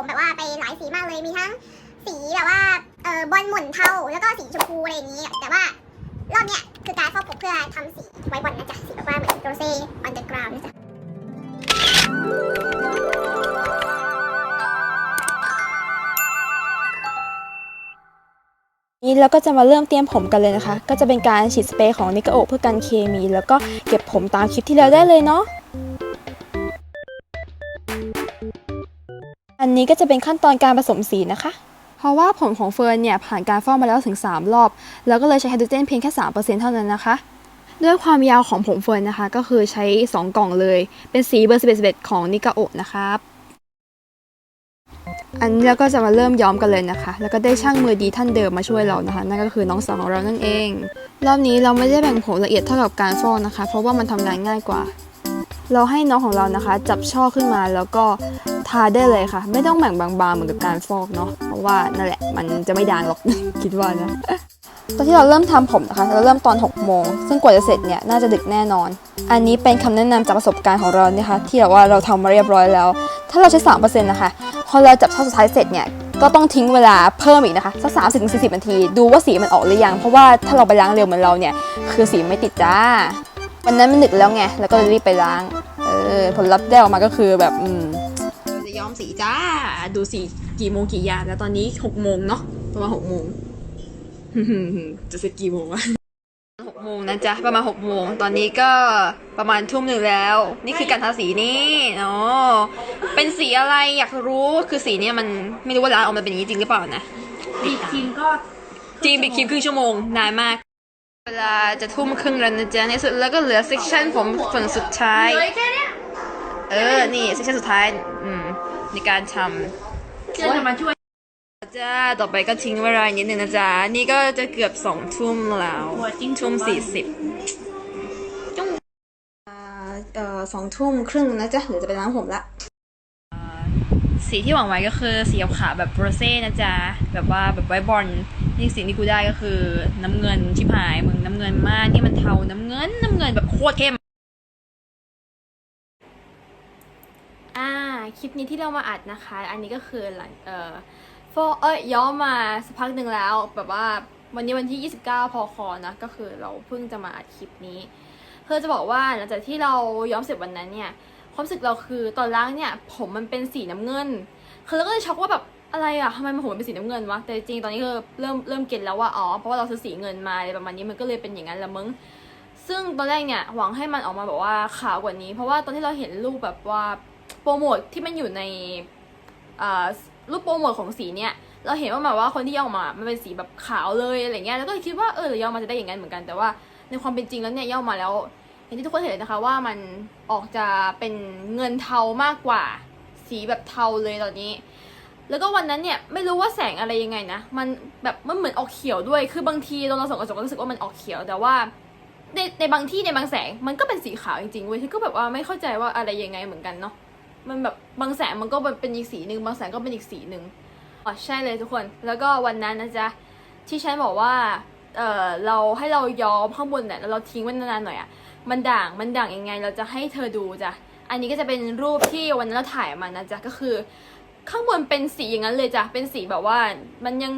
ผมแบบว่าไปหลายสีมากเลยมีทั้งสีแบบว่าเออบอลหมุนเทาแล้วก็สีชมพูอะไรอย่างนี้ แต่ว่ารอบเนี้ยคือการฟอกผมเพื่อทำสีไวท์บอลนะจ๊ะสีแบบว่าเหมือนโรเซ่ออนเดอะกราวน์นะจ๊ะนี้เราก็จะมาเริ่มเตรียมผมกันเลยนะคะ ก็จะเป็นการฉีดสเปรย์ของนิกโอเพื่อกันเคมี แล้วก็เก็บผมตามคลิปที่แล้วได้เลยเนาะ อันนี้ก็จะเป็นขั้นตอนการผสมสีนะคะ เพราะว่าผมของเฟิร์นเนี่ยผ่านการฟอกมาแล้วถึง 3 รอบ แล้วก็เลยใช้ไฮโดรเจนเพียงแค่3%เท่านั้นนะคะ ด้วยความยาวของผมเฟิร์นนะคะ ก็คือใช้ 2 กล่องเลย เป็นสีเบอร์ 11 11 ของนิกาโอนะครับอันนี้เราก็จะมาเริ่มย้อมกันเลยนะคะ แล้วก็ได้ช่างมือดีท่านเดิมมาช่วยเรานะคะ นั่นก็คือน้องสาวของเรานั่นเอง รอบนี้เราไม่ได้แบ่งผมละเอียดเท่ากับการฟอกนะคะ เพราะว่ามันทำงานง่ายกว่า เราให้น้องของเรานะคะ จับช่อขึ้นมาแล้วก็ ทาได้เลยค่ะ ไม่ต้องแบ่งบางๆเหมือนกับการฟอกเนาะเพราะว่านั่นแหละมันจะไม่ด่างหรอกคิดว่านะตอนที่เราเริ่มทำผมนะคะเราเริ่มตอน 6 โมง ซึ่งกว่าจะเสร็จเนี่ยน่าจะดึกแน่นอน อันนี้เป็นคำแนะนำจากประสบการณ์ของเรานะคะที่แบบว่าเราทำมาเรียบร้อยแล้ว ถ้าเราใช้3%นะคะพอเราจับช่อสุดท้ายเสร็จเนี่ยก็ต้องทิ้งเวลาเพิ่มอีกนะคะสักสามสิบถึงสี่สิบนาที ดูว่าสีมันออกหรือยัง เพราะว่าถ้าเราไปล้างเร็วเหมือนเราเนี่ย คือสีไม่ติดจ้า วันนั้นมันดึกแล้วไง แล้วก็เลยรีบไปล้าง เออผลลัพธ์ได้ออกมาก็คือแบบอืมจะ ย้อมสีจ้า ดูสีกี่โมงกี่ยามแล้วตอนนี้หกโมงเนาะประมาณหกโมงจะเสร็จกี่โมงวะหกโมงนะจ๊ะ ประมาณหกโมงตอนนี้ก็ประมาณทุ่มหนึ่งแล้ว นี่คือการทาสีนี่อ๋อเป็นสีอะไรอยากรู้คือสีเนี่ยมันไม่รู้ว่าร้านออกมาเป็นอย่างนี้จริงหรือเปล่านะบีบครีมก็จริงเป็นคลิปครึ่งชั่วโมงนานมาก เวลาจะทุ่มครึ่งแล้วนะจ๊ะในสุดแล้วก็เหลือเซกชันผมฝั่งสุดท้ายเลยแค่เนี้ยเออ นี่เซสชันสุดท้าย อืม ในการทเชื่อจะมาช่วยำจ้าต่อไปก็ทิ้งเวลานิดนึงนะจ๊ะ นี่ก็จะเกือบสองทุ่มแล้วหัวจิ้งทุ่มสี่สิบจุ้งอ่าเอ่อสองทุ่มครึ่งนะจ๊ะเดี๋ยวจะไปล้างผมละอ่าสีที่หวังไว้ก็คือสีขาวๆแบบโรเซ่นะจ๊ะ แบบว่าแบบไวท์บอลนี่สีที่กูได้ก็คือ น้ำเงินชิบหายมึงน้ำเงินมากนี่มันเทาน้ำเงินน้ำเงินแบบโคตรเข้ม อ่า คลิปนี้ที่เรามาอัดนะคะ อันนี้ก็คือหลังเอ่อฟอเอ้ยย้อมมาสักพักหนึ่งแล้ว แบบว่าวันนี้วันที่ 29 พอคอนะ ก็คือเราเพิ่งจะมาอัดคลิปนี้ เพื่อจะบอกว่าหลังจากที่เราย้อมเสร็จวันนั้นเนี่ย ความรู้สึกเราคือตอนล้างเนี่ยผมมันเป็นสีน้ำเงิน คือเราก็เลยช็อกว่าแบบอะไรอะทำไมมันผมมันเป็นสีน้ำเงินวะ แต่จริงๆตอนนี้คือเริ่มเริ่มเก็ตแล้วว่าอ๋อ เพราะว่าเราซื้อสีเงินมาอะไรประมาณนี้มันก็เลยเป็นอย่างนั้นละมึงซึ่งตอนแรกเนี่ยหวังให้มันออกมาแบบว่าขาวกว่านี้ เพราะว่าตอนที่เราเห็นรูปแบบว่า รโมทที่มันอยู่ในรูปโปรโมทของสีเนี่ยเราเห็นว่าแบบว่าคนที่ย่อออกมา มันเป็นสีแบบขาวเลยอะไรเงี้ย แล้วก็คิดว่าเออเราย่อมาจะได้อย่างนั้นเหมือนกัน แต่ว่าในความเป็นจริงแล้วเนี่ยย่อมาแล้วอย่างที่ทุกคนเห็นนะคะว่ามันออกจะเป็นเงินเทามากกว่า สีแบบเทาเลยตอนนี้ แล้วก็วันนั้นเนี่ยไม่รู้ว่าแสงอะไรยังไงนะ มันแบบมันเหมือนออกเขียวด้วย คือบางทีตอนเราส่องกระจกก็รู้สึกว่ามันออกเขียว แต่ว่าในในบางที่ในบางแสงมันก็เป็นสีขาวจริงๆเว้ยที่ก็แบบว่าไม่เข้าใจว่าอะไรยังไงเหมือนกันเนาะ มันแบบบางแสงมันก็เป็นอีกสีหนึ่งบางแสงก็เป็นอีกสีหนึ่งอ๋อใช่เลยทุกคน แล้วก็วันนั้นนะจ๊ะที่ฉันบอกว่าเออเราให้เราย้อมข้างบนเนี่ยแล้วเราทิ้งไว้นานๆหน่อยอะมันด่างมันด่างยังไง เราจะให้เธอดูจ้ะอันนี้ก็จะเป็นรูปที่วันนั้นเราถ่ายมานะจ๊ะก็คือ ข้างบนเป็นสีอย่างนั้นเลยจ้ะเป็นสีแบบว่ามันยัง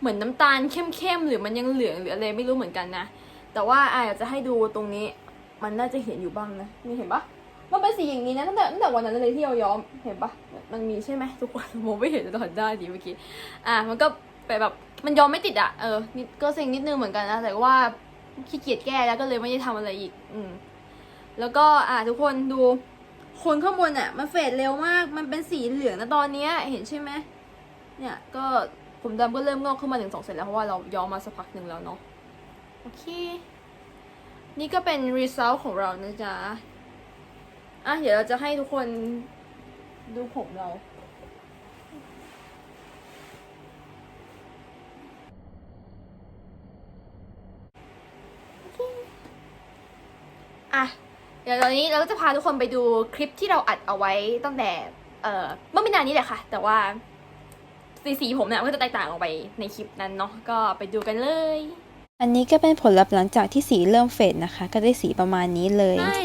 เหมือนน้ำตาลเข้มๆหรือมันยังเหลืองหรืออะไรไม่รู้เหมือนกันนะแต่ว่าอยากจะให้ดูตรงนี้มันน่าจะเห็นอยู่บ้างนะนี่เห็นปะ มันเป็นสีอย่างนี้นะตั้งแต่ตั้งแต่วันนั้นเลยที่เราย้อมเห็นปะมันมีใช่ไหมทุกคนมองไม่เห็นแต่ถอนได้ดีเมื่อกี้อะมันก็ไปแบบมันย้อมไม่ติดอะเออนิดก็เซ็งนิดนึงเหมือนกันนะแต่ว่าขี้เกียจแก้แล้วก็เลยไม่ได้ทำอะไรอีก อืมแล้วก็อะทุกคนดูคนข้างบนอะมันเฟดเร็วมาก มันเป็นสีเหลืองนะตอนเนี้ยเห็นใช่ไหมเนี่ยก็ผมดำก็เริ่มงอกขึ้นมาถึงสองเซนแล้วเพราะว่าเราย้อมมาสักพักหนึ่งแล้วเนาะโอเค นี่ก็เป็น result ของเรานะจ๊ะ อะเดี๋ยวเราจะให้ทุกคนดูผมเรา อะ เดี๋ยวตอนนี้เราก็จะพาทุกคนไปดูคลิปที่เราอัดเอาไว้ตั้งแต่ เอ่อเมื่อไม่นานนี้แหละค่ะ แต่ว่าสีสีผมเนี่ยมันก็จะแตกต่างออกไปในคลิปนั้นเนาะก็ไปดูกันเลย อันนี้ก็เป็นผลลัพธ์หลังจากที่สีเริ่มเฟดนะคะ ก็ได้สีประมาณนี้เลยไม่